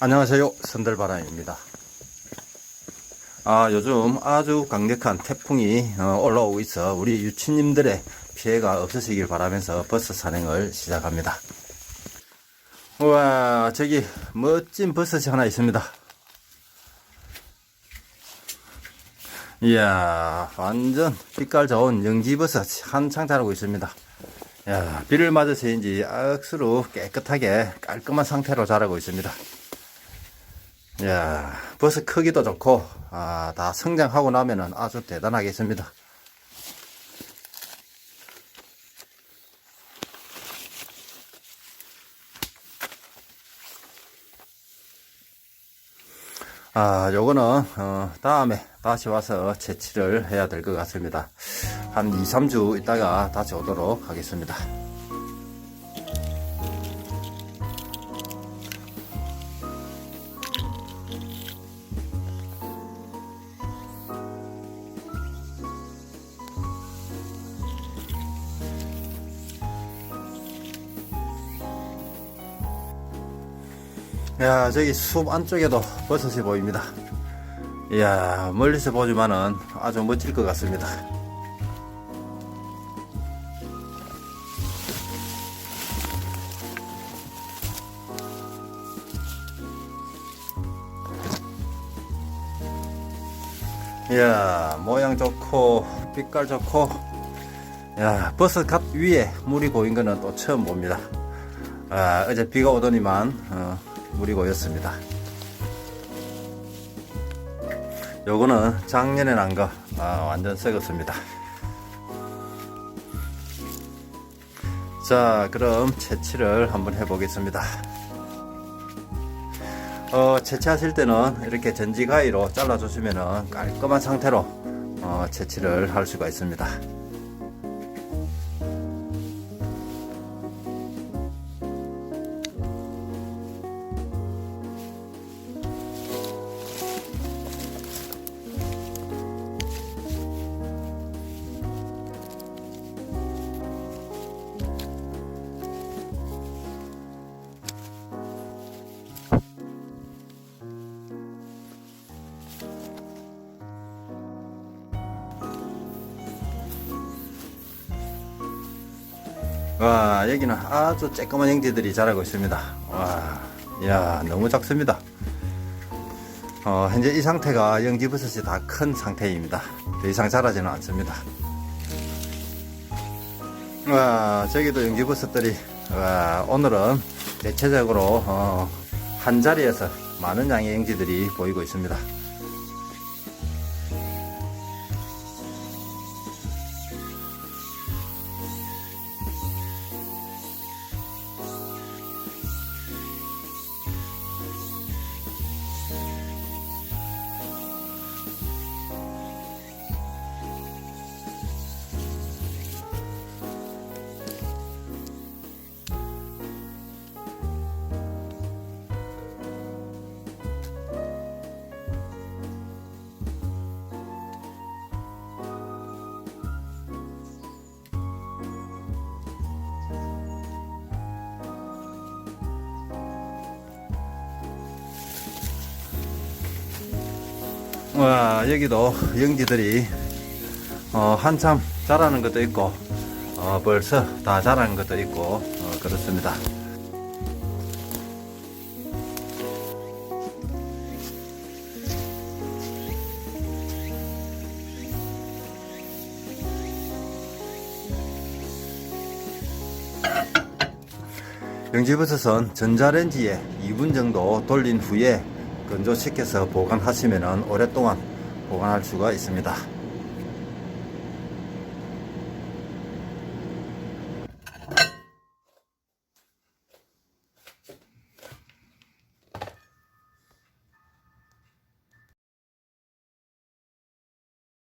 안녕하세요. 선들바람입니다. 아, 요즘 아주 강력한 태풍이 어, 올라오고 있어 우리 유치님들의 피해가 없으시길 바라면서 버스 산행을 시작합니다. 우와, 저기 멋진 버섯이 하나 있습니다. 이야, 완전 빛깔 좋은 영지버섯이 한창 자라고 있습니다. 야, 비를 맞아서인지 억수로 깨끗하게 깔끔한 상태로 자라고 있습니다. 야, 버섯 크기도 좋고, 아, 다 성장하고 나면은 아주 대단하겠습니다. 아, 요거는, 어, 다음에 다시 와서 채취를 해야 될 것 같습니다. 한 2, 3주 있다가 다시 오도록 하겠습니다. 야, 저기 숲 안쪽에도 버섯이 보입니다. 이야, 멀리서 보지만은 아주 멋질 것 같습니다. 이야, 모양 좋고, 빛깔 좋고, 야, 버섯 갓 위에 물이 고인 거는 또 처음 봅니다. 아, 어제 비가 오더니만, 어, 물이 고였습니다. 요거는 작년에 난 거, 아, 완전 썩었습니다. 자, 그럼 채취를 한번 해보겠습니다. 어, 채취하실 때는 이렇게 전지 가위로 잘라주시면 깔끔한 상태로 어, 채취를 할 수가 있습니다. 와, 여기는 아주 쬐끄만 형제들이 자라고 있습니다. 와, 야, 너무 작습니다. 어, 현재 이 상태가 영지버섯이 다 큰 상태입니다. 더 이상 자라지는 않습니다. 와, 저기도 영지버섯들이, 와, 오늘은 대체적으로, 어, 한 자리에서 많은 양의 영지들이 보이고 있습니다. 와 여기도 영지들이 어, 한참 자라는 것도 있고 어, 벌써 다 자라는 것도 있고 어, 그렇습니다. 영지버섯은 전자레인지에 2분 정도 돌린 후에 건조시켜서 보관하시면 오랫동안 보관할 수가 있습니다.